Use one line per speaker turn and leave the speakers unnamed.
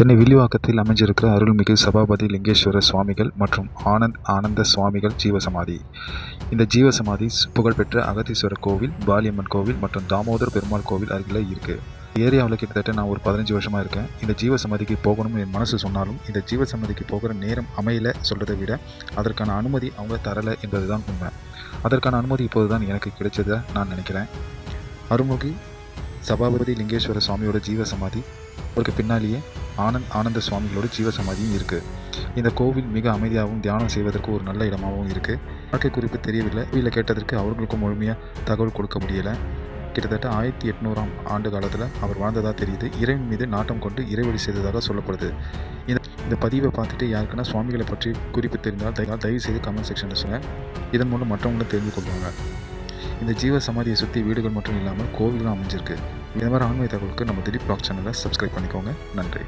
சென்னை வில்லிவாக்கத்தில் அமைஞ்சிருக்கிற அருள்மிகு சபாபதி லிங்கேஸ்வர சுவாமிகள் மற்றும் ஆனந்த் ஆனந்த சுவாமிகள் ஜீவசமாதி. இந்த ஜீவசமாதி புகழ்பெற்ற அகத்தீஸ்வரர் கோவில் பாலியம்மன் கோவில் மற்றும் தாமோதர் பெருமாள் கோவில் அருகில் இருக்குது ஏரியாவில் கிட்டத்தட்ட நான் ஒரு பதினஞ்சு வருஷமாக இருக்கேன். இந்த ஜீவசமாதிக்கு போகணும்னு என் மனசு சொன்னாலும் இந்த ஜீவசமாதிக்கு போகிற நேரம் அமையல சொல்கிறத விட அதற்கான அனுமதி அவங்க தரலை என்பது தான் உண்மை. அதற்கான அனுமதி இப்போது தான் எனக்கு கிடைச்சதை நான் நினைக்கிறேன். அருள்மிகு சபாபதி லிங்கேஸ்வர சுவாமியோட ஜீவசமாதி அவருக்கு பின்னாலேயே ஆனந்த் ஆனந்த சுவாமிகளோட ஜீவசமாதியும் இருக்குது இந்த கோவில் மிக அமைதியாகவும் தியானம் செய்வதற்கு ஒரு நல்ல இடமாகவும் இருக்குது வாழ்க்கை குறிப்பு தெரியவில்லை. வீட்டில் கேட்டதற்கு அவர்களுக்கும் முழுமையாக தகவல் கொடுக்க முடியலை. கிட்டத்தட்ட ஆயிரத்தி எட்நூறாம் ஆண்டு காலத்தில் அவர் வாழ்ந்ததாக தெரியுது. இறைவன் மீது நாட்டம் கொண்டு இறைவழி செய்ததாக சொல்லப்படுது. இந்த இந்த பதிவை பார்த்துட்டு யாருக்குன்னா சுவாமிகளை பற்றி குறிப்பு தெரிந்தால் தயவு தயவு செய்து கமெண்ட் செக்ஷனில் சொல்லுங்கள் இதன் மூலம் மற்றவங்களும் தெரிந்து கொள்வாங்க. இந்த ஜீவ சமாதியை சுற்றி வீடுகள் மட்டும் இல்லாமல் கோவிலும் அமைஞ்சிருக்கு. இந்த மாதிரி ஆன்மீக தகவலுக்கு நம்ம திலீப் பிளாக் சேனலை சப்ஸ்கிரைப் பண்ணிக்கோங்க. நன்றி.